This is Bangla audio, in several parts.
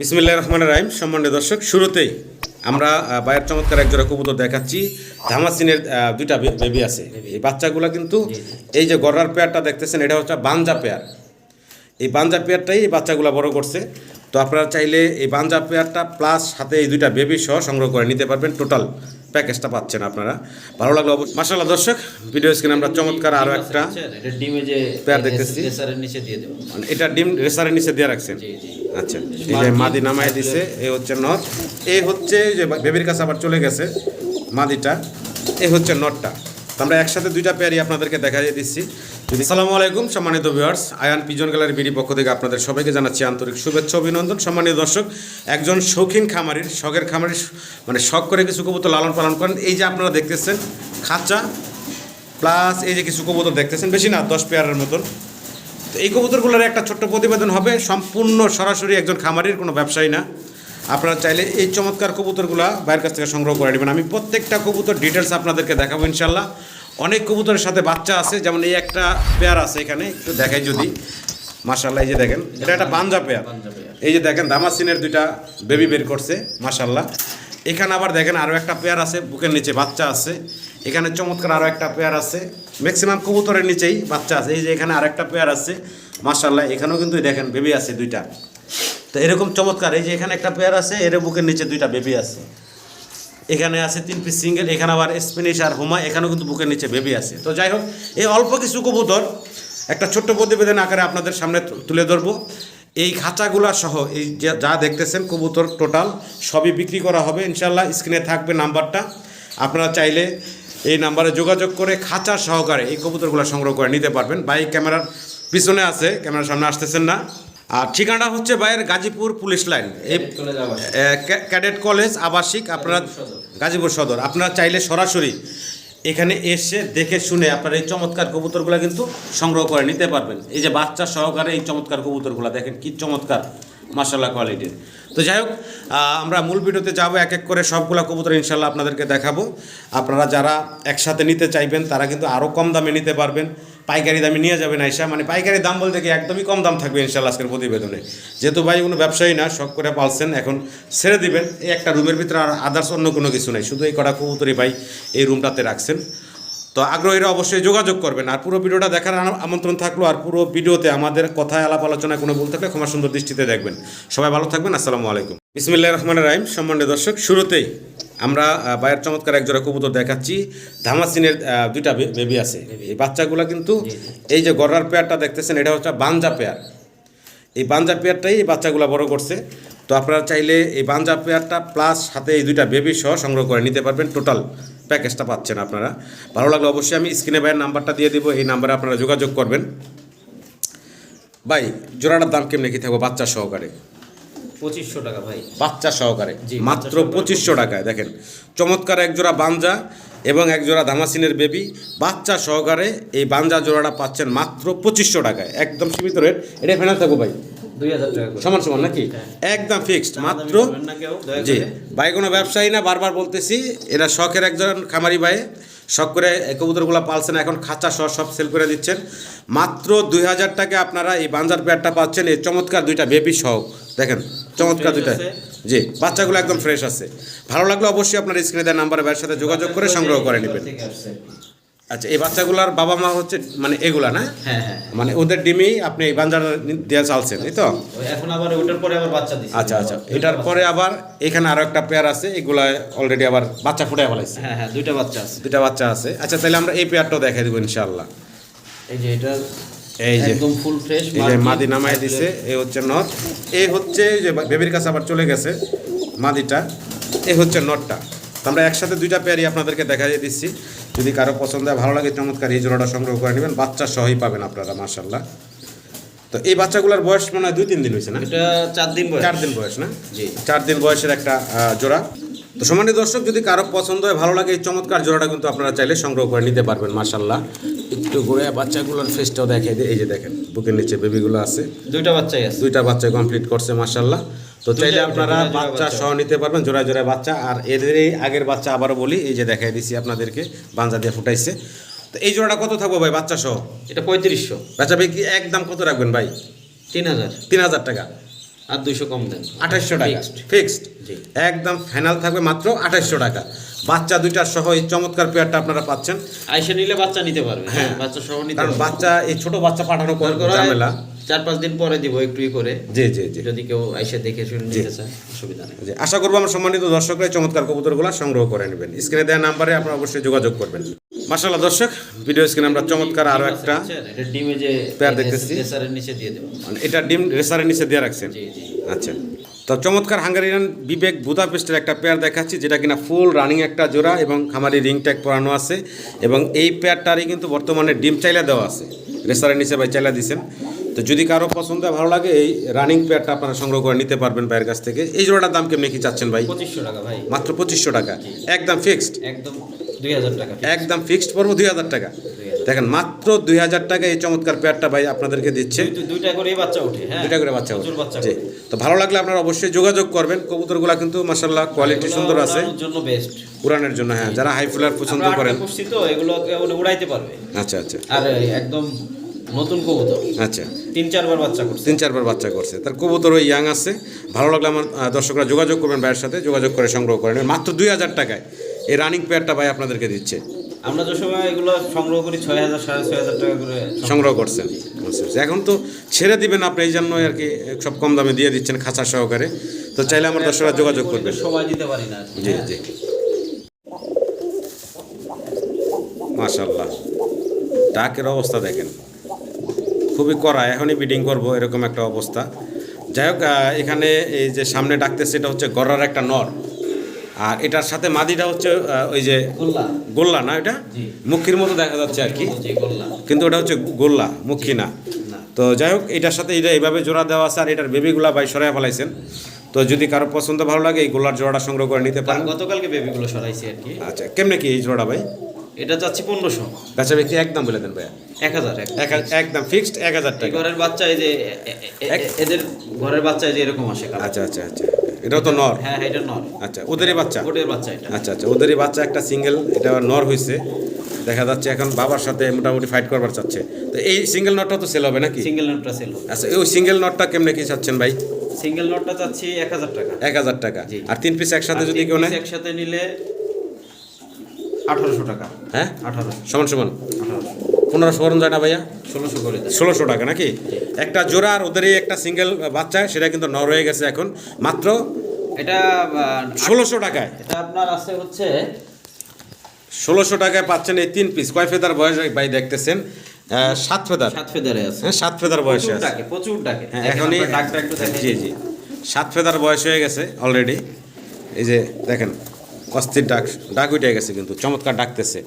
বিসমিল্লাহ রহমান রাহিম সম্মান্য দর্শক শুরুতেই আমরা বায়ের চমৎকার একজোড়া কবুতর দেখাচ্ছি। ধামাসিনের দুইটা বেবি আছে। এই বাচ্চাগুলো কিন্তু এই যে গড়ার পেয়ারটা দেখতেছেন এটা হচ্ছে বাঞ্জা পেয়ার। এই বাঞ্জা পেয়ারটাই এই বাচ্চাগুলো বড় করছে। তো আপনারা চাইলে এই বাঞ্জা পেয়ারটা প্লাস সাথে এই দুইটা বেবি সহ সংগ্রহ করে নিতে পারবেন। টোটাল প্যাকেজটা পাচ্ছেন আপনারা। ভালো লাগল অবশ্যই মাসাল্লাহ দর্শক ভিডিও স্ক্রিনে আমরা চমৎকার আরও একটা এটা ডিমে যে পেয়ার দেখতেছি। নিচে দিয়ে মানে এটা ডিম রেসারের নিচে দিয়ে রাখছেন? আচ্ছা এই যে মাদি নামায় দিছে এই হচ্ছে নট এই হচ্ছে যে বেবির কাছে আবার চলে গেছে মাদিটা। এই হচ্ছে নটটা। আমরা একসাথে দুইটা পেয়ারই আপনাদেরকে দেখা দিয়ে দিচ্ছি। সালামু আলাইকুম, সম্মানিত viewers Ayan pigeon gallery BD পক্ষ থেকে আপনাদের সবাইকে জানাচ্ছি আন্তরিক শুভেচ্ছা, অভিনন্দন। সম্মানিত দর্শক, একজন শৌখিন খামারির, শখের খামারির মানে শখ করে কিছু কবুতর লালন পালন করেন। এই যে আপনারা দেখতেছেন, খাঁচা প্লাস এই যে কিছু কবুতর দেখতেছেন, বেশি না, দশ পেয়ারের মতন। তো এই কবুতরগুলোর একটা ছোট্ট প্রতিবেদন হবে। সম্পূর্ণ সরাসরি একজন খামারির, কোনো ব্যবসায়ী না। আপনারা চাইলে এই চমৎকার কবুতরগুলা বাইরের কাছ থেকে সংগ্রহ করে নেবেন। আমি প্রত্যেকটা কবুতর ডিটেলস আপনাদেরকে দেখাবো ইনশাল্লাহ অনেক কবুতরের সাথে বাচ্চা আছে যেমন এই একটা পেয়ার আছে এখানে একটু দেখাই যদি। মাশাল্লাহ এই যে দেখেন এটা একটা বাঞ্জা পেয়ার। এই যে দেখেন দামাসিনের দুইটা বেবি বের করছে মাশাল্লাহ এখানে আবার দেখেন আরও একটা পেয়ার আছে বুকের নিচে বাচ্চা আছে। এখানে চমৎকার আরও একটা পেয়ার আছে ম্যাক্সিমাম কবুতরের নিচেই বাচ্চা আছে। এই যে এখানে আরেকটা পেয়ার আছে মাশাল্লাহ এখানেও কিন্তু দেখেন বেবি আছে দুইটা। তো এরকম চমৎকার এই যে এখানে একটা পেয়ার আছে এর বুকের নিচে দুইটা বেবি আছে। এখানে আছে তিন পিস সিঙ্গেল এখানে আবার স্পিনিশ আর হোমা এখানেও কিন্তু বুকের নিচে বেবি আছে। তো যাই হোক এই অল্প কিছু কবুতর, একটা ছোট্ট প্রতিবেদন আকারে আপনাদের সামনে তুলে ধরবো। এই খাঁচাগুলা সহ, এই যা- দেখতেছেন কবুতর টোটাল সবই বিক্রি করা হবে ইনশাল্লাহ স্ক্রিনে থাকবে নাম্বারটা। আপনারা চাইলে এই নাম্বারে যোগাযোগ করে খাঁচা সহকারে এই কবুতরগুলো সংগ্রহ করে নিতে পারবেন। বাইক ক্যামেরার পিছনে আছে, ক্যামেরার সামনে আসতেছেন না। আর ঠিকানাটা হচ্ছে বাইরের Gazipur police line. Cadet college আবাসিক। আপনারা গাজীপুর সদর। আপনারা চাইলে সরাসরি এখানে এসে দেখে শুনে আপনারা এই চমৎকার কবুতরগুলো কিন্তু সংগ্রহ করে নিতে পারবেন। এই যে বাচ্চা সহকারে এই চমৎকার কবুতরগুলো দেখেন কি চমৎকার মার্শাল্লাহ কোয়ালিটির তো যাই হোক আমরা মূল ভিডিওতে যাব এক এক করে সবগুলা কবুতর ইনশাল্লাহ আপনাদেরকে দেখাবো। আপনারা যারা একসাথে নিতে চাইবেন তারা কিন্তু আরও কম দামে নিতে পারবেন। পাইকারি দামে নিয়ে যাবেন আইসা। মানে পাইকারি দাম বলতে কি একদমই কম দাম থাকবে ইনশাল্লাহ আজকের প্রতিবেদনে। যেহেতু ভাই কোনো ব্যবসায়ী না, শখ করে পালছেন, এখন ছেড়ে দিবেন। এই একটা রুমের ভিতরে আর আদার্স অন্য কোনো কিছু নেই। শুধু এই কটা কবুতরই ভাই এই রুমটাতে রাখছেন। তো আগ্রহীরা অবশ্যই যোগাযোগ করবেন। আর পুরো ভিডিওটা দেখার আমন্ত্রণ থাকল আর পুরো ভিডিওতে আমাদের কথায় আলাপ আলোচনায় কোনো ভুল থাকলে ক্ষমা সুন্দর দৃষ্টিতে দেখবেন। সবাই ভালো থাকবেন। আসসালামু আলাইকুম। বিসমিল্লাহ রহমান রাহিম। সম্মানিত দর্শক, শুরুতেই আমরা বায়ের চমৎকার এক জোড়া কবুতর দেখাচ্ছি। ধামাসিনের দুইটা বেবি আছে। এই বাচ্চাগুলো কিন্তু এই যে গড়ার পেয়ারটা দেখতেছেন এটা হচ্ছে বাঞ্জা পেয়ার। এই বাঞ্জা পেয়ারটাই এই বাচ্চাগুলো বড় করছে। তো আপনারা চাইলে এই বাঞ্জা পেয়ারটা প্লাস সাথে এই দুইটা বেবি সহ সংগ্রহ করে নিতে পারবেন। টোটাল প্যাকেজটা পাচ্ছেন আপনারা। ভালো লাগলে অবশ্যই আমি স্ক্রিনে ভাইয়ের নাম্বারটা দিয়ে দিব এই নাম্বারে আপনারা যোগাযোগ করবেন। ভাই জোড়াটার দাম কেমনে কি থাকব বাচ্চা সহকারে? পঁচিশশো টাকা ভাই। বাচ্চা সহকারে। জি, মাত্র পঁচিশশো টাকায় দেখেন। চমৎকার এক জোড়া বাঞ্জা এবং এক জোড়া ধামাসিনের বেবি। বাচ্চা সহকারে এই বাঞ্জা জোড়াটা পাচ্ছেন মাত্র পঁচিশশো টাকায়। একদম সীমিত রেট। এটা ফেনা থাকব ভাই? সমান সমান নাকি? হ্যাঁ। একদম ফিক্সড মাত্র জি। ভাই কোনো ব্যবসায়ী না বারবার বলতেছি এরা শখের একজন খামারি ভাই। শখ করে কবুতরগুলো পালছেন এখন খাঁচা সহ সব সেল করে দিচ্ছেন। মাত্র দুই হাজার টাকা আপনারা এই বাঞ্জার পেয়ারটা পাচ্ছেন। এই চমৎকার দুইটা বেবি সহ। দেখেন চমৎকার দুইটা। জি বাচ্চাগুলো একদম ফ্রেশ আছে। ভালো লাগলে অবশ্যই আপনার স্ক্রিনে দেওয়া নাম্বারে ভাইয়ের সাথে যোগাযোগ করে সংগ্রহ করে নেবেন। আচ্ছা এই বাচ্চাগুলোর বাবা মা হচ্ছে মানে এগুলা না? হ্যাঁ হ্যাঁ। মানে ওদের ডিমেই আপনি এই বাঞ্জার দেওয়া চালছেন এই তো? এখন আবার ওটার পরে আবার বাচ্চা দিচ্ছে আচ্ছা আচ্ছা এটার পরে আবার এখানে আরও একটা পেয়ার আছে এগুলা অলরেডি আবার বাচ্চা ফুটে ফেলাইছে। হ্যাঁ হ্যাঁ দুইটা বাচ্চা আছে। দুটা বাচ্চা আছে। আচ্ছা তাহলে আমরা এই পেয়ারটাও দেখাই দেবো ইনশাআল্লাহ। এই যে এটা এই যে একদম ফুল ফ্রেশ এই মাদি নামায় দিছে এই হচ্ছে নট এই হচ্ছে যে বেবির কাছে আবার চলে গেছে মাদিটা এই হচ্ছে নটটা। আমরা একসাথে দুইটা পেয়ারই আপনাদেরকে দেখা দিয়ে দিচ্ছি। যদি কারও পছন্দ হয় ভালো লাগে চমৎকার এই জোড়াটা সংগ্রহ করে নেবেন। বাচ্চা সহই পাবেন আপনারা মার্শাল্লাহ তো এই বাচ্চাগুলোর বয়স মনে হয় দুই তিন দিন হয়েছে না? এটা চার দিন বয়স। চার দিন বয়স না? জি। চার দিন বয়সের একটা জোড়া। তো সমানি দর্শক যদি কারও পছন্দ হয় ভালো লাগে এই চমৎকার জোড়াটা কিন্তু আপনারা চাইলে সংগ্রহ করে নিতে পারবেন মার্শাল্লাহ একটু ঘুরে বাচ্চাগুলোর ফেসটাও দেখাই দিয়ে এই যে দেখেন বুকের নিচে বেবিগুলো আছে। দুইটা বাচ্চাই আছে। দুইটা বাচ্চা কমপ্লিট করছে মার্শাল্লাহ তো চাইলে আপনারা বাচ্চা। সহ নিতে পারবেন জোড়া জোড়া বাচ্চা। আর এদের এই আগের বাচ্চা আবারও বলি এই যে দেখাই দিছি আপনাদেরকে বাঞ্জা দিয়ে ফুটাইছে। তো এই জোড়াটা কত থাকব ভাই বাচ্চা সহ? এটা পঁয়ত্রিশশো। বাচ্চা ভাই কি একদম কত রাখবেন ভাই? তিন হাজার। তিন হাজার টাকা। আর দুইশো কম দেন। আঠাশশো টাকা। ফিক্সড একদম ফাইনাল থাকবে মাত্র আঠাশশো টাকা। বাচ্চা দুইটার সহ এই চমৎকার পেয়ারটা আপনারা পাচ্ছেন। আইসে নিলে বাচ্চা নিতে পারবে। হ্যাঁ। বাচ্চা সহ নিতে কারণ বাচ্চা এই ছোট বাচ্চা পাঠানো ঝামেলা। চার পাঁচ দিন পরে দিব একটু করে। জি জি জি। যদি কেউ আইসে দেখে শুনে নিতে চায় অসুবিধা নেই। জি, আশা করব আমার সম্মানিত দর্শকরা চমৎকার কবুতরগুলো সংগ্রহ করে নেবেন। স্ক্রিনে দেওয়া নাম্বারে আপনারা অবশ্যই যোগাযোগ করবেন। মাসাল্লাহ দর্শক ভিডিও স্ক্রিনে আমরা চমৎকার আরও একটা ডিমে যে পেয়ার দেখতেছি। রেসারের নিচে দিয়ে দেবো। মানে এটা ডিম রেসারের নিচে দিয়ে রাখছেন? জি জি। আচ্ছা। তো চমৎকার হাঙ্গারিয়ান বিবেক বুদাপেস্টের একটা পেয়ার দেখাচ্ছি যেটা কিনা ফুল রানিং একটা জোড়া এবং খামারি রিং ট্যাগ পরানো আছে এবং এই পেয়ারটারই কিন্তু বর্তমানে ডিম চাইলা দেওয়া আছে নিচে ভাই চাইলা দিছেন। তো যদি কারও পছন্দ হয়, ভালো লাগে এই রানিং পেয়ারটা আপনারা সংগ্রহ করে নিতে পারবেন ভাইয়ের কাছ থেকে। এই জোড়াটার দাম কেমনি কি চাচ্ছেন ভাই? পঁচিশশো টাকা ভাই। মাত্র পঁচিশশো টাকা। একদম ফিক্সড একদম দুই হাজার টাকা একদম ফিক্সড পড়ব দুই হাজার টাকা। দেখেন মাত্র দুই হাজার টাকা এই চমৎকার পেয়ারটা ভাই আপনাদেরকে দিচ্ছে। দুই- দুইটা করে বাচ্চা উঠে হ্যাঁ। দুটা করে বাচ্চা জি। তো ভালো লাগলে আপনারা অবশ্যই যোগাযোগ করবেন। কবুতরগুলা কিন্তু মাসাল্লাহ কোয়ালিটি সুন্দর আছে। জন্য বেস্ট উড়ানের জন্য হ্যাঁ। যারা হাই ফুলার পছন্দ করেন। তো এগুলো উড়াইতে পারবে। আচ্ছা আচ্ছা। আর একদম নতুন কবুতর। আচ্ছা। তিন চারবার বাচ্চা করছে। তিন চারবার বাচ্চা করছে। তার কবুতরও ইয়াং আছে। ভালো লাগলে আমার দর্শকরা যোগাযোগ করবেন ভাইয়ের সাথে। যোগাযোগ করে সংগ্রহ করেন মাত্র দুই হাজার টাকায় এই রানিং পেয়ারটা ভাই আপনাদেরকে দিচ্ছে। আমরা যে সময় এগুলো সংগ্রহ করি ছয় হাজার সাড়ে ছয় হাজার টাকা করে সংগ্রহ করছেন। এখন তো ছেড়ে দিবেন আপনি এই জন্যই আর কি সব কম দামে দিয়ে দিচ্ছেন খাঁচা সহকারে। তো চাইলে আমার দর্শকরা যোগাযোগ করবেন। সময় দিতে পারি না। জি জি। মাশাল্লাহ ডাকের অবস্থা দেখেন। খুবই কড়া এখনই বিডিং করব এরকম একটা অবস্থা। যাই হোক এখানে এই যে সামনে ডাকতেছে এটা হচ্ছে গড়ার একটা নর। আর এটার সাথে মাদিটা হচ্ছে ওই যে গোল্লা। না এটা। মুখির মতো দেখা যাচ্ছে আর কি। গোল্লা। কিন্তু ওটা হচ্ছে গোল্লা মুখী না। তো যাই হোক এটার সাথে এটা এইভাবে জোড়া দেওয়া আছে আর এটার বেবিগুলা বাই সরাই ফেলাইছেন। তো যদি কারও পছন্দ ভালো লাগে এই গোল্লার জোড়াটা সংগ্রহ করে নিতে পারেন। গতকালকে বেবিগুলো সরাইছি আর কি। আচ্ছা কেমনে কি এই জোড়া ভাই? এটা যাচ্ছে পনেরোশো। বেচা ব্যক্তি একদম বলে দেন ভাইয়া। এক হাজার এক এক একদম ফিক্সড এক হাজার টাকা। ঘরের বাচ্চা এই যে এদের ঘরের বাচ্চা এই যে এরকম আসে আচ্ছা আচ্ছা আচ্ছা। এটাও তো নর? হ্যাঁ হ্যাঁ, এটা নর। আচ্ছা ওদেরই বাচ্চা? ওদের বাচ্চা এটা। আচ্ছা আচ্ছা ওদেরই বাচ্চা একটা সিঙ্গেল এটা নর হয়েছে দেখা যাচ্ছে এখন বাবার সাথে মোটামুটি ফাইট করবার চাচ্ছে। তো এই সিঙ্গেল নটটা তো সেল হবে নাকি? সিঙ্গেল নটটা সেল হবে। আচ্ছা ওই সিঙ্গেল নটটা কেমনে কি চাচ্ছেন ভাই? সিঙ্গেল নটটা চাচ্ছি এক হাজার টাকা। এক হাজার টাকা। আর তিন পিস একসাথে যদি কেউ নেয়? একসাথে নিলে আঠারোশো টাকা। হ্যাঁ? আঠারো। সমান সমান। আঠারোশো পনেরোশো যায় না ভাইয়া? ষোলোশো করে ষোলোশো টাকা নাকি? একটা জোড়া আর ওদেরই একটা সিঙ্গেল বাচ্চা সেটা কিন্তু নর হয়ে গেছে এখন। মাত্র এটা ষোলোশো টাকায়। এটা আপনার আছে হচ্ছে ষোলোশো টাকায় পাচ্ছেন এই তিন পিস কয় ফেদার বয়স ভাই দেখতেছেন? সাত ফেদার। সাত ফেদারে আছে। হ্যাঁ সাত ফেদার বয়সে আছে। প্রচুর ডাকে হ্যাঁ এখনই জি জি। সাত ফেদার বয়স হয়ে গেছে অলরেডি এই যে দেখেন অস্থির ডাক ডাক উঠে গেছে কিন্তু চমৎকার ডাকতেছে।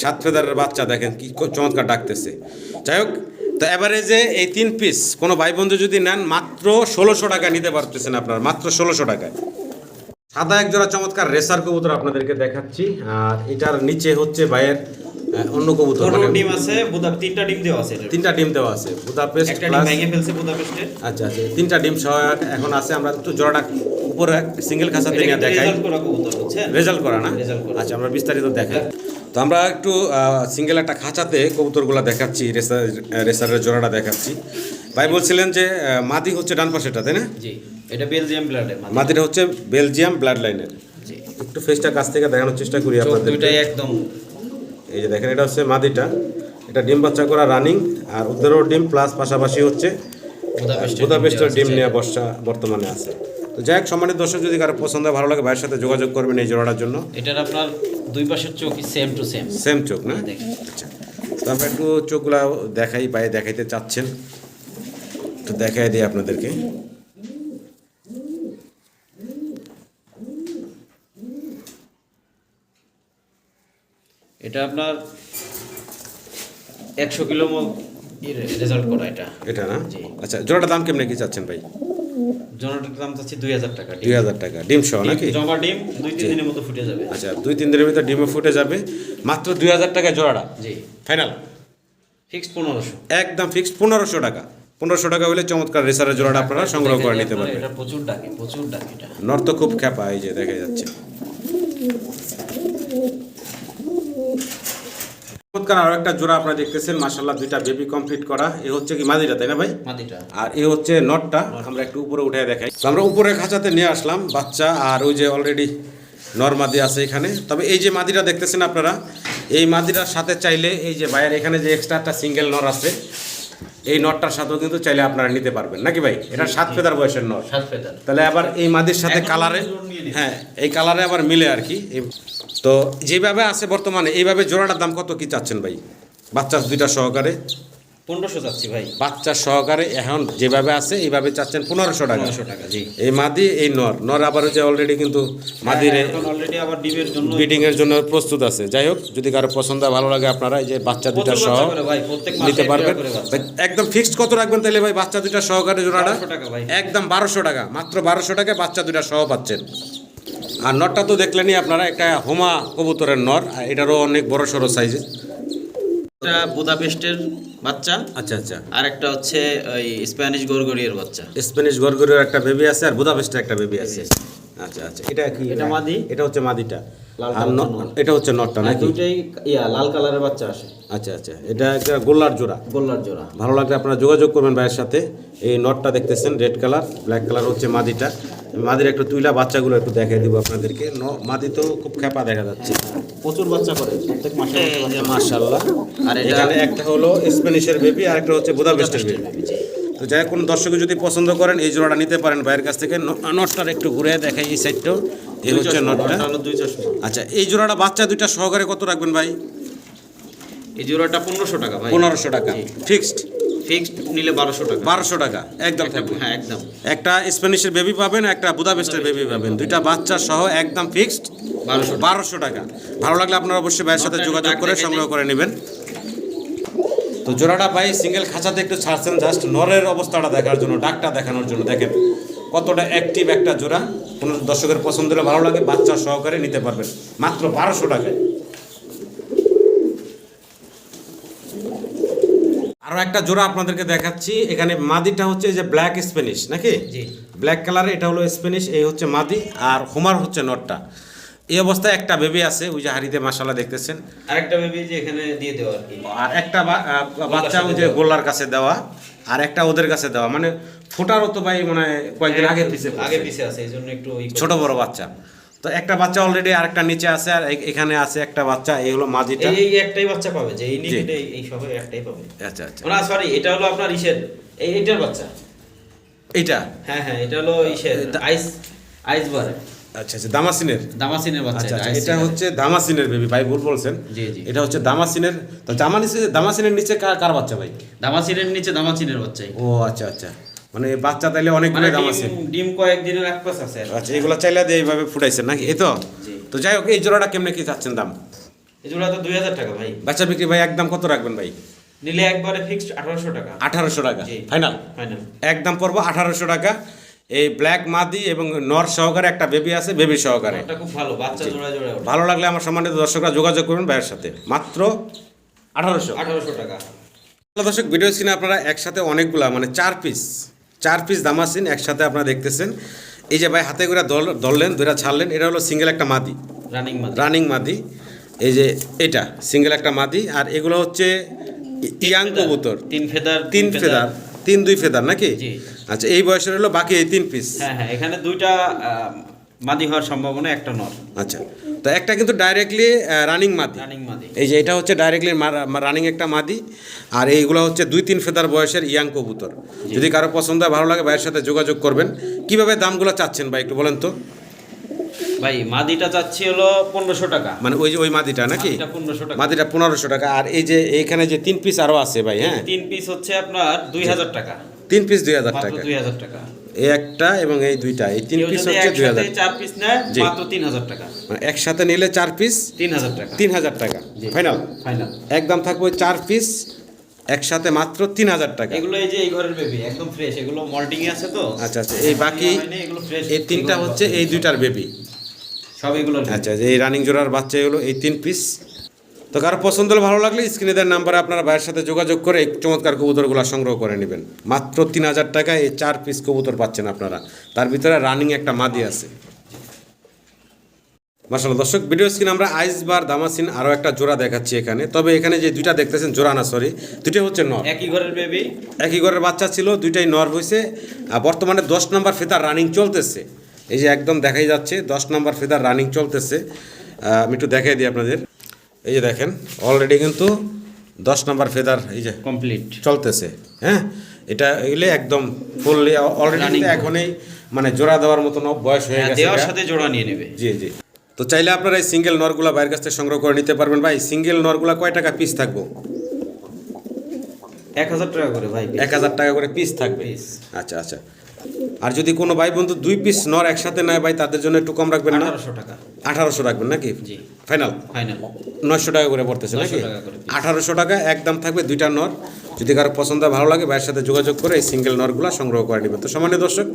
সাত ফেদারের বাচ্চা দেখেন কি চমৎকার ডাকতেছে। যাই হোক তো যে এই তিন পিস কোনো ভাই বন্ধু যদি নেন মাত্র ষোলোশো টাকা নিতে পারতেছেন আপনার মাত্র ষোলোশো টাকায়। সাদা এক জোড়া চমৎকার রেসার কবুতর আপনাদেরকে দেখাচ্ছি। আর এটার নিচে হচ্ছে ভাইয়ের অন্য কবুতর মানে ডিম আছে বুদা তিনটা ডিম দেওয়া আছে তিনটা ডিম দেওয়া আছে বুদাপেস্ট একটা ডিম ভেঙে ফেলছে বুদাপেস্টে। আচ্ছা আচ্ছা তিনটা ডিম সহ এখন আছে আমরা একটু জোড়াটা উপরে সিঙ্গেল খাঁচাতে নিয়ে দেখাই। রেজাল্ট করা কবুতর বুঝছেন? রেজাল্ট করা না? Result করা। আচ্ছা আমরা বিস্তারিত দেখাই। তো আমরা একটু সিঙ্গেল একটা খাঁচাতে কবুতরগুলো দেখাচ্ছি রেসার রেসারের জোড়াটা দেখাচ্ছি। ভাই বলছিলেন যে মাদি হচ্ছে ডান পাশেটা তাই না? জি এটা বেলজিয়াম ব্লাডের মাদি। মাদিটা হচ্ছে বেলজিয়াম ব্লাড লাইনের একটু ফেসটা কাছ থেকে দেখানোর চেষ্টা করি আপনাদের দুইটাই একদম এই যে দেখেন এটা হচ্ছে মাদিটা। এটা ডিম বাচ্চা করা রানিং আর ওদেরও ডিম প্লাস পাশাপাশি হচ্ছে বুদাপেস্টের ডিম নিয়ে বর্ষা বর্তমানে আছে। তো যাই হোক সম্মানিত দর্শক যদি কারও পছন্দ ভালো লাগে ভাইয়ের সাথে যোগাযোগ করবেন এই জোড়াটার জন্য। এটার আপনার দুই পাশের চোখই সেম টু সেম সেম চোখ না? আচ্ছা। তো আমরা একটু চোখগুলা দেখাই পায়ে দেখাইতে চাচ্ছেন। একটু দেখাই দিই আপনাদেরকে। এটা আপনার একশো কিলো রেজাল্ট করা এটা। এটা না? আচ্ছা জোড়াটার দাম কেমনে কি চাচ্ছেন ভাই? জনটার দাম চাচ্ছি দুই হাজার টাকা দুই হাজার টাকা। ডিম সহ নাকি? ডিম- জমা ডিম দুই তিন দিনের মতো ফুটে যাবে। আচ্ছা দুই তিন দিনের ভিতরে ডিমে ফুটে যাবে। মাত্র দুই হাজার টাকা জোড়াটা? জি। ফাইনাল পনেরোশো। একদম ফিক্সড পনেরোশো টাকা। পনেরোশো টাকা হলে চমৎকার রেসারের জোড়াটা আপনারা সংগ্রহ করে নিতে পারবেন। এটা প্রচুর ডাকে প্রচুর ডাকে এটা। নর্থ খুব খ্যাপা এই যে দেখা যাচ্ছে। চমৎকার আরও একটা জোড়া আপনারা দেখতেছেন মাসাল্লাহ দুইটা বেবি কমপ্লিট করা। এ হচ্ছে কি মাদিটা তাই না ভাই? মাদিটা আর এ হচ্ছে নটটা আমরা একটু উপরে উঠে দেখাই। আমরা উপরে খাঁচাতে নিয়ে আসলাম বাচ্চা আর ওই যে অলরেডি নর মাদি আছে এখানে। তবে এই যে মাদিটা দেখতেছেন আপনারা এই মাদিটার সাথে চাইলে এই যে বাইরের এখানে যে এক্সট্রা একটা সিঙ্গেল নর আছে এই নটটার সাথেও কিন্তু চাইলে আপনারা নিতে পারবেন। নাকি ভাই? এটা সাত ফেদার বয়সের নর। সাত ফেদার। তাহলে আবার এই মাদির সাথে কালারে। হ্যাঁ এই কালারে আবার মিলে আর কি। তো যেভাবে আছে বর্তমানে এইভাবে জোড়াটার দাম কত কি চাচ্ছেন ভাই? বাচ্চা দুইটা সহকারে? পনেরোশো চাচ্ছি ভাই। বাচ্চা সহকারে এখন যেভাবে আছে এইভাবে চাচ্ছেন পনেরোশো টাকা। পনেরোশো টাকা জি। এই মাদি এই নর। নর আবার হচ্ছে অলরেডি কিন্তু মাদির হ্যাঁ, অলরেডি আবার ডিমের জন্য এর জন্য প্রস্তুত আছে। যাই হোক যদি কারও পছন্দ ভালো লাগে আপনারা এই যে বাচ্চা দুইটা সহ নিতে পারবেন। একদম ফিক্সড কত রাখবেন তাহলে ভাই? বাচ্চা দুইটা সহকারে জোড়াটা? 1200 টাকা ভাই। একদম বারোশো টাকা মাত্র বারোশো টাকায় বাচ্চা দুইটা সহ পাচ্ছেন। আর নরটা তো দেখলেনই আপনারা একটা হোমা কবুতরের নর আর এটারও অনেক বড় সড়ো সাইজে একটা বুদাপেস্টের বাচ্চা। আচ্ছা আচ্ছা। আর একটা হচ্ছে ওই স্প্যানিশ গরগরিয়ার বাচ্চা। স্প্যানিশ একটা বেবি আছে আর বুদাপেস্টের একটা বেবি আছে। আচ্ছা আচ্ছা। এটা কি? এটা মাদি। এটা হচ্ছে মাদিটা। এটা হচ্ছে নটটা আর নাকি? দুইটাই ইয়া লাল কালারের বাচ্চা আসে। আচ্ছা আচ্ছা। এটা একটা গোল্লার জোড়া। গোল্লার জোড়া। ভালো লাগলে আপনারা যোগাযোগ করবেন ভাইয়ের সাথে। এই নটটা দেখতেছেন রেড কালার ব্ল্যাক কালার হচ্ছে মাদিটা। মাদির একটু তুইলা বাচ্চাগুলো একটু দেখাই দিব আপনাদেরকে। ন- মাদি তো খুব খেপা দেখা যাচ্ছে। প্রচুর বাচ্চা করে প্রত্যেক মাসে যে আর এখানে একটা হলো স্প্যানিশের বেবি আর একটা হচ্ছে বুদাপেস্টের বেবি। তো যাই কোনো দর্শক যদি পছন্দ করেন এই জোড়াটা নিতে পারেন ভাইয়ের কাছ থেকে। নটটার একটু ঘুরে দেখাই এই সাইডটাও এই হচ্ছে নটটা। আচ্ছা এই জোড়াটা বাচ্চা দুইটা সহকারে কত রাখবেন ভাই? এই জোড়াটা পনেরোশো টাকা পনেরোশো টাকা। ফিক্সড? ফিক্সড নিলে বারোশো টাকা। বারোশো টাকা একদম থাকবে। হ্যাঁ একদম। একটা স্প্যানিশের বেবি পাবেন একটা বুদাপেস্টের বেবি পাবেন। দুইটা বাচ্চা সহ একদম ফিক্সড বারোশো বারোশো টাকা। ভালো লাগলে আপনারা অবশ্যই ভাইয়ের সাথে যোগাযোগ করে সংগ্রহ করে নেবেন। তো জোড়াটা ভাই সিঙ্গেল খাঁচাতে একটু ছাড়ছেন জাস্ট নরের অবস্থাটা দেখার জন্য ডাকটা দেখানোর জন্য। দেখেন কতটা অ্যাক্টিভ একটা জোড়া। কোনো দর্শকের পছন্দ হলে ভালো লাগে বাচ্চা সহকারে নিতে পারবেন। মাত্র বারোশো টাকায়। আরও একটা জোড়া আপনাদেরকে দেখাচ্ছি। এখানে মাদিটা হচ্ছে যে ব্ল্যাক স্প্যানিশ নাকি? জি। ব্ল্যাক কালারে এটা হলো স্প্যানিশ এই হচ্ছে মাদি আর হোমার হচ্ছে নটটা। এই অবস্থায় একটা বেবি আছে ওই যে হাড়িতে মাসালা দেখতেছেন। আরেকটা বেবি যে এখানে দিয়ে দেওয়া আর কি। আর একটা বাচ্চা ওই যে গোল্লার কাছে দেওয়া আর একটা ওদের কাছে দেওয়া। মানে ফোটারও তো ভাই মানে কয়েকদিন আগে পিছে আগে পিছে আছে এই জন্য একটু ছোট বড় বাচ্চা। তো একটা বাচ্চা অলরেডি আরেকটা নিচে আছে আর এখানে আছে একটা বাচ্চা এই হলো মাদিটা এই একটাই বাচ্চা পাবে যে এই নিকেটে এই সবে একটাই পাবে। আচ্ছা আচ্ছা। না সরি এটা হলো আপনার ইসের এই এইটার বাচ্চা। এইটা? হ্যাঁ হ্যাঁ এটা হলো ইসের আইস আইস বার আচ্ছা আচ্ছা দামাসিনের। দামাসিনের বাচ্চা আচ্ছা এটা, আচ্ছা এটা। হচ্ছে দামাসিনের বেবি ভাই ভুল বলছেন। জি, জি। এটা হচ্ছে দামাসিনের তো দামানিসে দামাসিনের নিচে কার কার বাচ্চা ভাই? দামাসিনের নিচে দামাসিনের বাচ্চাই। ও আচ্ছা আচ্ছা। মানে বাচ্চা তাইলে অনেকগুলো মানে দামাসিন ডিম ডিম কয়েকদিনের এক পাশ আছে আচ্ছা এগুলো চাইলে দিয়ে এইভাবে ফুটাইছেন নাকি? এই তো? তো যাই হোক এই জোড়াটা কেমনে কি চাচ্ছেন দাম? এই জোড়া তো দুই হাজার টাকা ভাই। বাচ্চা বিক্রি ভাই একদম কত রাখবেন ভাই? নিলে একবারে ফিক্সড আঠারোশো টাকা। আঠারোশো টাকা। ফাইনাল ফাইনাল একদম পড়ব আঠারোশো টাকা। এই ব্ল্যাক মাদি এবং নর সহকারে একটা বেবি আছে বেবি সহকারে। খুব ভালো বাচ্চা জোড়া জোড়া ভালো লাগলে আমার সম্মানিত দর্শকরা যোগাযোগ করবেন ভাইয়ের সাথে। মাত্র আঠারোশো। আঠারোশো টাকা। দর্শক ভিডিও স্ক্রিনে আপনারা একসাথে অনেকগুলা মানে চার পিস চার পিস দামাসিন একসাথে আপনারা দেখতেছেন। এই যে ভাই হাতে করে দল দললেন দুইটা ছাড়লেন। এটা হলো সিঙ্গেল একটা মাদি। রানিং মাদি। রানিং মাদি। এই যে এটা সিঙ্গেল একটা মাদি। আর এগুলো হচ্ছে ইয়াং কবুতর। তিন ফেদার তিন ফেদার। তিন দুই ফেদার নাকি? আচ্ছা এই বয়সের হলো বাকি এই তিন পিস হ্যাঁ হ্যাঁ এখানে দুইটা মাদি হওয়ার সম্ভাবনা একটা নর। আচ্ছা তো একটা কিন্তু ডাইরেক্টলি রানিং মাদি। রানিং মাদি। এই যে এটা হচ্ছে ডাইরেক্টলি রানিং একটা মাদি আর এইগুলো হচ্ছে দুই তিন ফেদার বয়সের ইয়াং কবুতর। যদি কারও পছন্দ হয় ভালো লাগে ভাইয়ের সাথে যোগাযোগ করবেন। কীভাবে দামগুলো চাচ্ছেন ভাই একটু বলেন তো? ভাই মাদিটা চাচ্ছি হলো পনেরোশো টাকা। মানে ওই যে ওই মাদিটা নাকি? পনেরোশো টাকা। মাদিটা পনেরোশো টাকা। আর এই যে এইখানে যে তিন পিস আরও আছে ভাই হ্যাঁ? তিন পিস হচ্ছে আপনার দুই হাজার টাকা। তিন পিস দুই হাজার টাকা। দুই হাজার টাকা। এই একটা এবং এই দুইটা। এই তিন পিস হচ্ছে দুই হাজার। চার পিস নেয়। মাত্র তিন হাজার টাকা। মানে একসাথে নিলে চার পিস তিন হাজার টাকা। তিন হাজার টাকা। ফাইনাল ফাইনাল একদম থাকবে ওই চার পিস একসাথে মাত্র তিন হাজার টাকা। এগুলো এই যে এই ঘরের বেবি একদম ফ্রেশ এগুলো মল্টিং এ আছে তো। আচ্ছা আচ্ছা এই বাকি এগুলো এই তিনটা হচ্ছে এই দুইটার বেবি সব এগুলো আচ্ছা এই রানিং জোড়ার বাচ্চা হলো এই তিন পিস তো কারও পছন্দ হলে ভালো লাগলে স্ক্রিনে দেওয়ার নাম্বারে আপনারা ভাইয়ের সাথে যোগাযোগ করে এই চমৎকার কবুতরগুলো সংগ্রহ করে নেবেন। মাত্র তিন হাজার টাকায় এই চার পিস কবুতর পাচ্ছেন আপনারা। তার ভিতরে রানিং একটা মাদি আছে। মার্শাল দর্শক ভিডিও স্ক্রিন আমরা আইস বার দামাসিন আরও একটা জোড়া দেখাচ্ছি এখানে। তবে এখানে যে দুইটা দেখতেছেন জোড়া না সরি দুইটা হচ্ছে নর। একই ঘরের বেবি একই ঘরের বাচ্চা ছিল দুইটাই নর হয়েছে আর বর্তমানে দশ নম্বর ফেদার রানিং চলতেছে। এই যে একদম দেখাই যাচ্ছে দশ নম্বর ফেদার রানিং চলতেছে। আমি একটু দেখাই দিই আপনাদের। এই যে দেখেন অলরেডি কিন্তু দশ নম্বর ফেদার এই যে কমপ্লিট চলতেছে হ্যাঁ? এটা এগুলো একদম ফুললি অলরেডি এখনই মানে জোড়া দেওয়ার মতন বয়স হয়ে গেছে দেওয়ার সাথে জোড়া নিয়ে নেবে। জি জি। তো চাইলে আপনারা এই সিঙ্গেল নরগুলা বাইরের কাছ থেকে সংগ্রহ করে নিতে পারবেন। ভাই সিঙ্গেল নরগুলা কয় টাকা পিস থাকব? এক হাজার টাকা করে ভাই। এক হাজার টাকা করে পিস থাকবে। আচ্ছা আচ্ছা। আর যদি কোনো ভাই বন্ধু দুই পিস নর একসাথে নেয় ভাই তাদের জন্য একটু কম রাখবেন না? আঠারোশো টাকা। আঠারোশো রাখবেন নাকি? ফাইনাল ফাইনাল নয়শো টাকা করে পড়তেছে নাকি। আঠারোশো টাকা একদম থাকবে দুইটা নর। যদি কারও পছন্দ ভালো লাগে ভাইয়ের সাথে যোগাযোগ করে এই সিঙ্গেল নরগুলো সংগ্রহ করে নেবেন। তো সামান্য দর্শক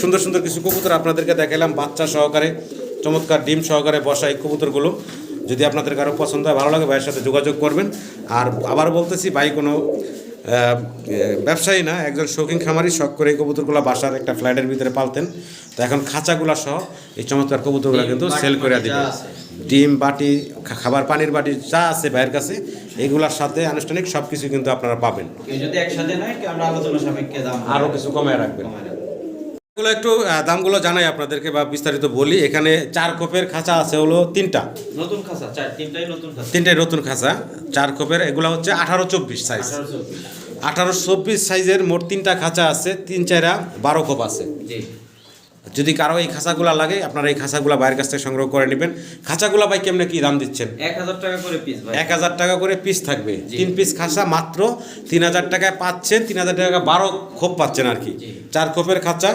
সুন্দর সুন্দর কিছু কবুতর আপনাদেরকে দেখালাম বাচ্চা সহকারে চমৎকার ডিম সহকারে বসা এই কবুতরগুলো। যদি আপনাদের কারও পছন্দ হয় ভালো লাগে ভাইয়ের সাথে যোগাযোগ করবেন। আর আবার বলতেছি ভাই কোনো ব্যবসায়ী না একজন শৌখিন খামারি শখ করে এই কবুতরগুলো বাসার একটা ফ্ল্যাটের ভিতরে পালতেন। তো এখন খাঁচাগুলা সহ এই চমৎকার কবুতরগুলো কিন্তু সেল করে দিবে। ডিম বাটি খাবার পানির বাটি যা আছে বাইরের কাছে এগুলার সাথে আনুষ্ঠানিক সব কিছু কিন্তু আপনারা পাবেন। আরও কিছু কমায় রাখবেন। এগুলো একটু দামগুলো জানাই আপনাদেরকে বা বিস্তারিত বলি। এখানে চার কোপের খাঁচা আছে হলো তিনটা। নতুন খাসা চার তিনটাই নতুন খাসা তিনটাই নতুন খাঁচা চার কোপের এগুলো হচ্ছে আঠারো চব্বিশ সাইজ আঠারো চব্বিশ। সাইজের মোট তিনটা খাঁচা আছে তিন চারা বারো কোপ আছে। যদি কারও এই খাঁচাগুলা লাগে আপনারা এই খাঁচাগুলা বাইরের কাছ থেকে সংগ্রহ করে নেবেন। খাঁচাগুলা ভাই কেমনে কি দাম দিচ্ছেন? এক হাজার টাকা করে পিস ভাই। এক হাজার টাকা করে পিস থাকবে। তিন পিস খাঁচা মাত্র তিন হাজার টাকায় পাচ্ছেন তিন হাজার টাকা বারো খোপ পাচ্ছেন আর কি। চার খোপের খাঁচা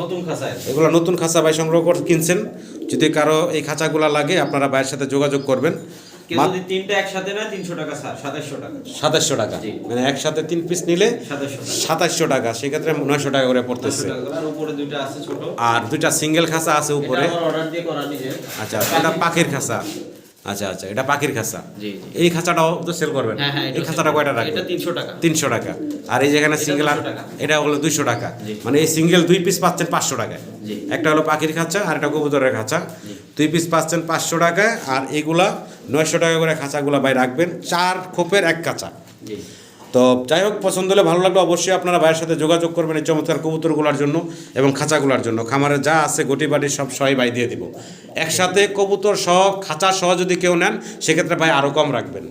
নতুন খাসা এগুলো নতুন খাঁচা ভাই সংগ্রহ করে কিনছেন। যদি কারও এই খাঁচাগুলা লাগে আপনারা ভাইয়ের সাথে যোগাযোগ করবেন। কেউ যদি তিনটা একসাথে নেয় তিনশো টাকা স্যার সাতাশশো টাকা। সাতাশশো টাকা। মানে একসাথে তিন পিস নিলে সাতাশশো টাকা। সেক্ষেত্রে নয়শো টাকা করে পড়তেছে। আর দুইটা সিঙ্গেল খাঁচা আছে উপরে। আচ্ছা এটা পাখির খাঁচা। আচ্ছা আচ্ছা এটা পাখির খাঁচা। এই খাঁচাটাও তো সেল করবেন? হ্যাঁ হ্যাঁ এই খাঁচাটা কয়টা রাখবেন? তিনশো টাকা। তিনশো টাকা। আর এই যেখানে সিঙ্গেল এটা হলো দুইশো টাকা। মানে এই সিঙ্গেল দুই পিস পাচ্ছেন পাঁচশো টাকা একটা হলো পাখির খাঁচা আর একটা কবুতরের খাঁচা। দুই পিস পাচ্ছেন পাঁচশো টাকা আর এগুলা নয়শো টাকা করে খাঁচাগুলা ভাই রাখবেন। চার খোপের এক কাঁচা জি। তো যাই হোক, পছন্দ হলে ভালো লাগল, অবশ্যই আপনারা ভাইয়ের সাথে যোগাযোগ করবেন এই চমৎকার কবুতরগুলোর জন্য এবং খাঁচাগুলোর জন্য। খামারে যা আছে গটি বাটি সব সবাই ভাই দিয়ে দিব। একসাথে কবুতর সহ, খাঁচা সহ যদি কেউ নেন, সেক্ষেত্রে ভাই আরও কম রাখবেন।